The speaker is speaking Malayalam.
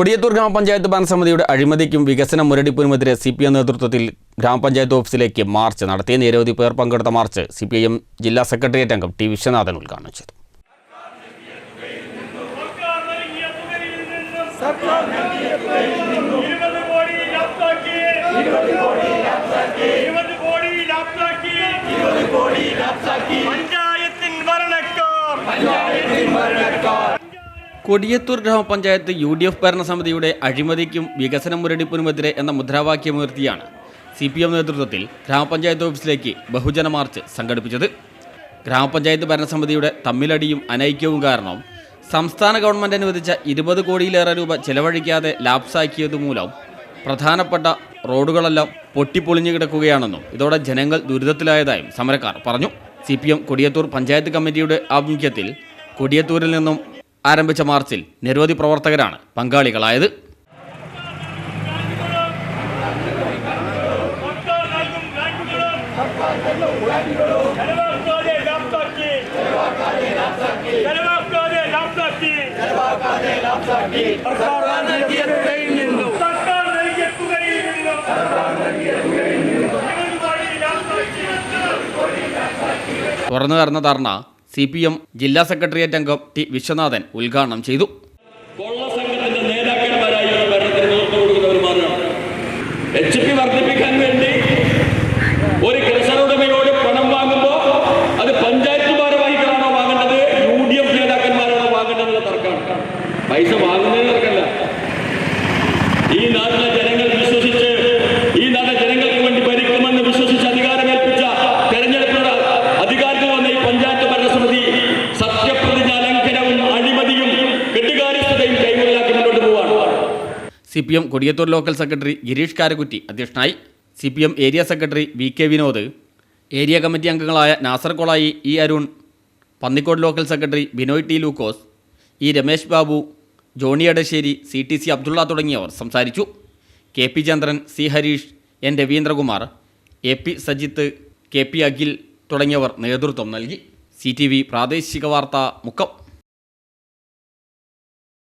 കൊടിയത്തൂർ ഗ്രാമപഞ്ചായത്ത് ഭരണസമിതിയുടെ അഴിമതിക്കും വികസന മുരടിപ്പിനുമെതിരെ സി പി എം നേതൃത്വത്തിൽ ഗ്രാമപഞ്ചായത്ത് ഓഫീസിലേക്ക് മാർച്ച് നടത്തിയ നിരവധി പേർ പങ്കെടുത്ത march C P I M ജില്ലാ സെക്രട്ടേറിയറ്റ് അംഗം ടി വിശ്വനാഥൻ ഉദ്ഘാടനം ചെയ്തു. ഇരുപത് കോടി ലാപ്സാക്കി ഇരുപത് കോടി ലാപ്സാക്കി പഞ്ചായത്തിൻ ഭരണക്കാർ കൊടിയത്തൂർ ഗ്രാമപഞ്ചായത്ത് യു ഡി എഫ് ഭരണസമിതിയുടെ അഴിമതിക്കും വികസന മുരടിപ്പിനുമെതിരെ എന്ന മുദ്രാവാക്യമുയർത്തിയാണ് സി പി എം നേതൃത്വത്തിൽ ഗ്രാമപഞ്ചായത്ത് ഓഫീസിലേക്ക് ബഹുജന മാർച്ച് സംഘടിപ്പിച്ചത്. ഗ്രാമപഞ്ചായത്ത് ഭരണസമിതിയുടെ തമ്മിലടിയും അനൈക്യവും കാരണം സംസ്ഥാന ഗവൺമെന്റ് അനുവദിച്ച ഇരുപത് കോടിയിലേറെ രൂപ ചെലവഴിക്കാതെ ലാപ്സാക്കിയത് മൂലം പ്രധാനപ്പെട്ട റോഡുകളെല്ലാം പൊട്ടിപ്പൊളിഞ്ഞു കിടക്കുകയാണെന്നും ഇതോടെ ജനങ്ങൾ ദുരിതത്തിലായതായും സമരക്കാർ പറഞ്ഞു. C P M Kodiyathur panchayat കമ്മിറ്റിയുടെ ആഭിമുഖ്യത്തിൽ കൊടിയത്തൂരിൽ നിന്നും ആരംഭിച്ച മാർച്ചിൽ നിരവധി പ്രവർത്തകരാണ് പങ്കാളികളായത്. തുറന്നു കടന്ന ധർണ സി പി എം ജില്ലാ സെക്രട്ടേറിയറ്റ് അംഗം ടി വിശ്വനാഥൻ ഉദ്ഘാടനം ചെയ്തു. വർദ്ധിപ്പിക്കാൻ വേണ്ടി പൈസ വാങ്ങുന്നതിന് C P M Kodiyathur local secretary Girish Karakkutty അധ്യക്ഷനായി C P M area secretary V K Vinod area committee അംഗങ്ങളായ Nasar Kolayi E Arun Pannikode local secretary Binoy T Lukose E Ramesh Babu Johny Adassery C T C Abdulla തുടങ്ങിയവർ സംസാരിച്ചു. K P Chandran C Harish N Raveendrakumar A P Sajith K P Akhil തുടങ്ങിയവർ നേതൃത്വം നൽകി. സി ടി വി പ്രാദേശിക വാർത്ത മുക്കം.